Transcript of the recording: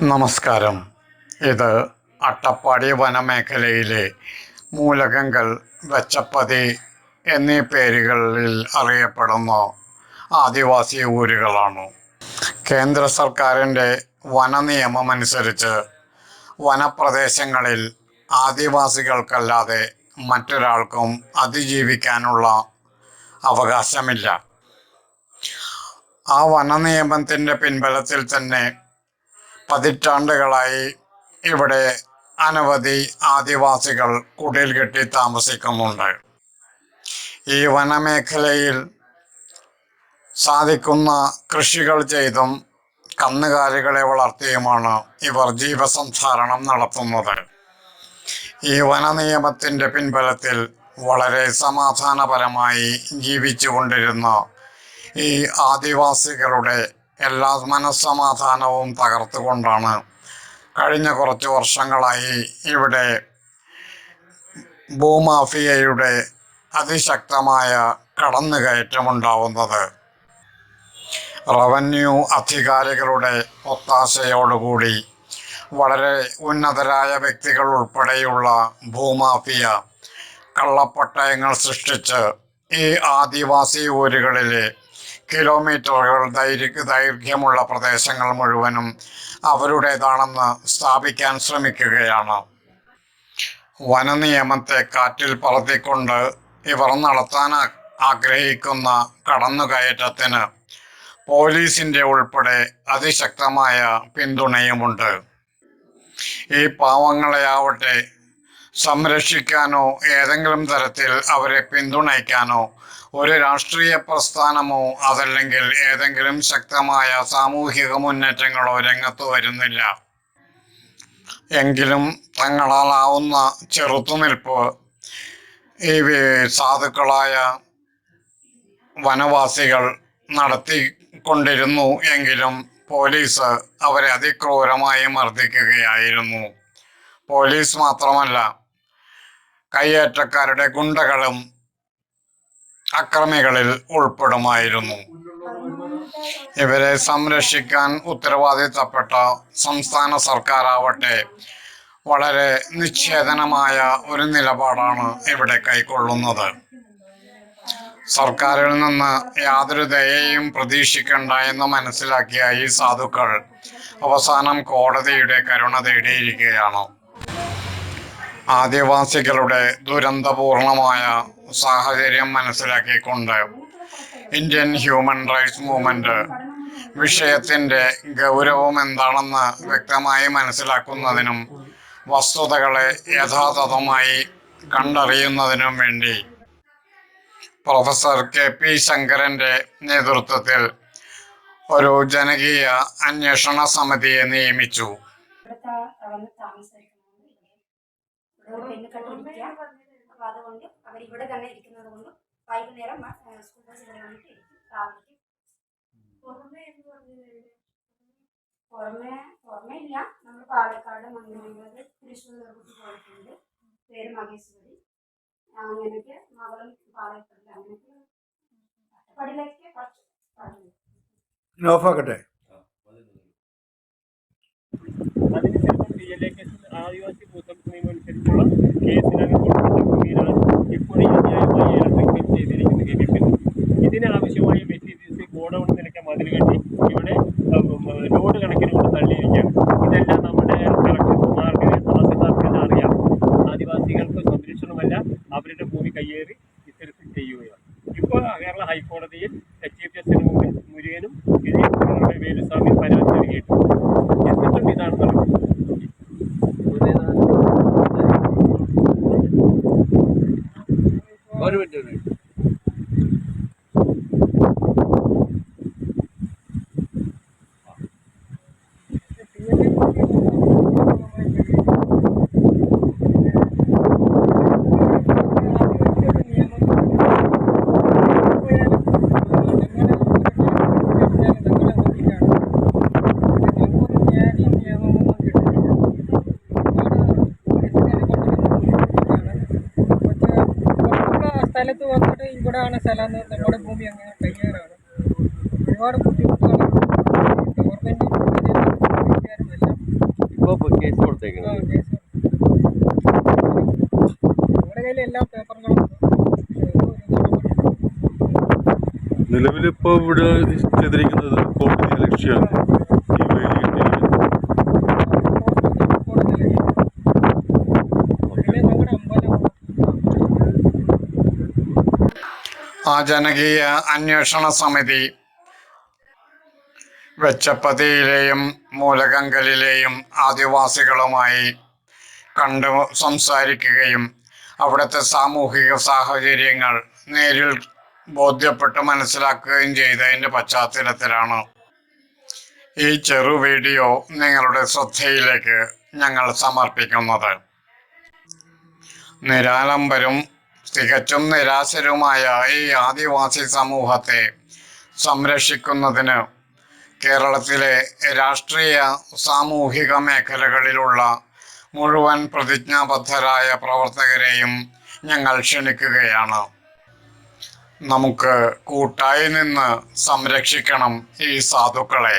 നമസ്കാരം. ഇത് അട്ടപ്പാടി വനമേഖലയിലെ മൂലകങ്ങൾ വെച്ചപ്പതി എന്നീ പേരുകളിൽ അറിയപ്പെടുന്ന ആദിവാസി ഊരുകളാണ്. കേന്ദ്ര സർക്കാരിന്റെ വനനിയമമനുസരിച്ച് വനപ്രദേശങ്ങളിൽ ആദിവാസികൾക്കല്ലാതെ മറ്റൊരാൾക്കും അതിജീവിക്കാനുള്ള അവകാശമില്ല. ആ വനനിയമത്തിന്റെ പിൻബലത്തിൽ തന്നെ പതിറ്റാണ്ടുകളായി ഇവിടെ അനവധി ആദിവാസികൾ കുടിൽ കെട്ടി താമസിക്കുന്നുണ്ട്. ഈ വനമേഖലയിൽ സാധിക്കുന്ന കൃഷികൾ ചെയ്തും കന്നുകാലികളെ വളർത്തിയുമാണ് ഇവർ ജീവസംധാരണം നടത്തുന്നത്. ഈ വനനിയമത്തിന്റെ പിൻബലത്തിൽ വളരെ സമാധാനപരമായി ജീവിച്ചുകൊണ്ടിരുന്ന ഈ ആദിവാസികളുടെ എല്ലാ മനസ്സമാധാനവും തകർത്തുകൊണ്ടാണ് കഴിഞ്ഞ കുറച്ച് വർഷങ്ങളായി ഇവിടെ ഭൂമാഫിയയുടെ അതിശക്തമായ കടന്നുകയറ്റമുണ്ടാവുന്നത്. റവന്യൂ അധികാരികളുടെ ഒത്താശയോടുകൂടി വളരെ ഉന്നതരായ വ്യക്തികൾ ഉൾപ്പെടെയുള്ള ഭൂമാഫിയ കള്ളപ്പട്ടയങ്ങൾ സൃഷ്ടിച്ച് ഈ ആദിവാസി ഊരുകളിലെ കിലോമീറ്ററുകൾ ദൈർഘ്യ ദൈർഘ്യമുള്ള പ്രദേശങ്ങൾ മുഴുവനും അവരുടേതാണെന്ന് സ്ഥാപിക്കാൻ ശ്രമിക്കുകയാണ്. വനനിയമത്തെ കാറ്റിൽ പറത്തിക്കൊണ്ട് ഇവർ നടത്താൻ ആഗ്രഹിക്കുന്ന കടന്നുകയറ്റത്തിന് പോലീസിന്റെ ഉൾപ്പെടെ അതിശക്തമായ പിന്തുണയുമുണ്ട്. ഈ പാവങ്ങളെ ആവട്ടെ സംരക്ഷിക്കാനോ ഏതെങ്കിലും തരത്തിൽ അവരെ പിന്തുണയ്ക്കാനോ ഒരു രാഷ്ട്രീയ പ്രസ്ഥാനമോ അതല്ലെങ്കിൽ ഏതെങ്കിലും ശക്തമായ സാമൂഹിക മുന്നേറ്റങ്ങളോ രംഗത്ത് വരുന്നില്ല. എങ്കിലും തങ്ങളാലാവുന്ന ചെറുത്തുനിൽപ്പ് ഈ സാധുക്കളായ വനവാസികൾ നടത്തിക്കൊണ്ടിരുന്നു എങ്കിലും പോലീസ് അവരെ അതിക്രൂരമായി മർദ്ദിക്കുകയായിരുന്നു. പോലീസ് മാത്രമല്ല കയ്യേറ്റക്കാരുടെ ഗുണ്ടകളും അക്രമികളിൽ ഉൾപ്പെടുമായിരുന്നു. ഇവരെ സംരക്ഷിക്കാൻ ഉത്തരവാദിത്തപ്പെട്ട സംസ്ഥാന സർക്കാരാവട്ടെ വളരെ നിശ്ചേതനമായ ഒരു നിലപാടാണ് ഇവിടെ കൈക്കൊള്ളുന്നത്. സർക്കാരിൽ നിന്ന് യാതൊരു ദയയും പ്രതീക്ഷിക്കണ്ട എന്ന് മനസ്സിലാക്കിയ ഈ സാധുക്കൾ അവസാനം കോടതിയുടെ കരുണ തേടിയിരിക്കുകയാണ്. ആദിവാസികളുടെ ദുരന്തപൂർണമായ സാഹചര്യം മനസ്സിലാക്കിക്കൊണ്ട് ഇന്ത്യൻ ഹ്യൂമൻ റൈറ്റ്സ് മൂവ്മെന്റ് വിഷയത്തിന്റെ ഗൗരവം എന്താണെന്ന് വ്യക്തമായി മനസ്സിലാക്കുന്നതിനും വസ്തുതകളെ യഥാതഥമായി കണ്ടറിയുന്നതിനും വേണ്ടി പ്രൊഫസർ കെ പി ശങ്കരന്റെ നേതൃത്വത്തിൽ ഒരു ജനകീയ അന്വേഷണ സമിതിയെ നിയമിച്ചു. ഒരു പെണ്ണ് കണ്ടിരിക്കുക അപ്പൊ അതുകൊണ്ട് അവർ ഇവിടെ തന്നെ ഇരിക്കുന്നത് കൊണ്ട് വൈകുന്നേരം സ്കൂൾ ബസ് ഇവിടെ വന്നിട്ട് ഇരിക്കും. രാവിലേക്ക് പുറമെ പുറമെ ഇല്ല. നമ്മൾ പാലക്കാട് മംഗലൂർ തൃശ്ശൂർ കുട്ടി പോയിട്ടുണ്ട്. പേര് മഹേശ്വരി. അങ്ങനെയൊക്കെ മകളും പാലക്കാടില്ല അങ്ങനെയൊക്കെ അട്ടപ്പാടിയിലേക്ക് കുറച്ച് പറഞ്ഞു ഓഫാക്കട്ടെ? ഡി എൽ എ കേസിൽ ആദിവാസി ഭൂതത്വ നിയമം അനുസരിച്ചുള്ള കേസിനാണ് കൊടുക്കുന്ന ഭൂമിയിലാണ് ഇപ്പോൾ ഈ അന്യായമായി ഇലക്ട്രിക് ചെയ്തിരിക്കുന്നത് കെ പി ഇതിന് ആവശ്യമായ മെറ്റീരിയൽസ് ഗോഡൌൺ നിലയ്ക്ക് മതിൽ കെട്ടി ഇവിടെ ലോഡ് കണക്കിന് കൊണ്ട് തള്ളിയിരിക്കുകയാണ് ഇതെല്ലാം നമ്മുടെ കളക്ടർമാർക്ക് തഹസിൽദാർക്ക് അറിയാം ആദിവാസികൾക്ക് സംരക്ഷണമല്ല അവരുടെ ഭൂമി കയ്യേറി ഇത്തരത്തിൽ ചെയ്യുകയാണ് ഇപ്പോൾ കേരള ഹൈക്കോടതിയിൽ ചീഫ് ജസ്റ്റിന് മുമ്പിൽ മുരുകനും ഗിരീഷ് വേലുസ്വാമി പരാതി നൽകിയിട്ടുണ്ട് എന്നിട്ടും ഇതാണ് നടക്കുന്നത് ഒരു സ്ഥലത്ത് വന്നിട്ട് ഇവിടെയാണ് സ്ഥലം എന്ന് നമ്മുടെ ഭൂമി അങ്ങനെ കയ്യേറാണ് ഒരുപാട് ബുദ്ധിമുട്ടുകളാണ്. ഗവൺമെന്റ് കേസ് കൊടുത്തേക്കുന്നത് നമ്മുടെ കയ്യിൽ എല്ലാ പേപ്പറുകളും ഉണ്ട്. പക്ഷേ ഇത് ഒരു നടപടി നിലവിലിപ്പോ ഇവിടെ ചെയ്തിരിക്കുന്നത് കോടതി ലക്ഷ്യമാണ് ആ ജനകീയ അന്വേഷണ സമിതി വെച്ചപ്പതിയിലെയും മൂലകങ്കലിലെയും ആദിവാസികളുമായി കണ്ടു സംസാരിക്കുകയും അവിടുത്തെ സാമൂഹിക സാഹചര്യങ്ങൾ നേരിൽ ബോധ്യപ്പെട്ട് മനസ്സിലാക്കുകയും ചെയ്തതിന്റെ പശ്ചാത്തലത്തിലാണ് ഈ ചെറു വീഡിയോ നിങ്ങളുടെ ശ്രദ്ധയിലേക്ക് ഞങ്ങൾ സമർപ്പിക്കുന്നത്. നിരാലംബരും തികച്ചും നിരാശരുമായ ഈ ആദിവാസി സമൂഹത്തെ സംരക്ഷിക്കുന്നതിന് കേരളത്തിലെ രാഷ്ട്രീയ സാമൂഹിക മേഖലകളിലുള്ള മുഴുവൻ പ്രതിജ്ഞാബദ്ധരായ പ്രവർത്തകരെയും ഞങ്ങൾ ക്ഷണിക്കുകയാണ്. നമുക്ക് കൂട്ടായി നിന്ന് സംരക്ഷിക്കണം ഈ സാധുക്കളെ.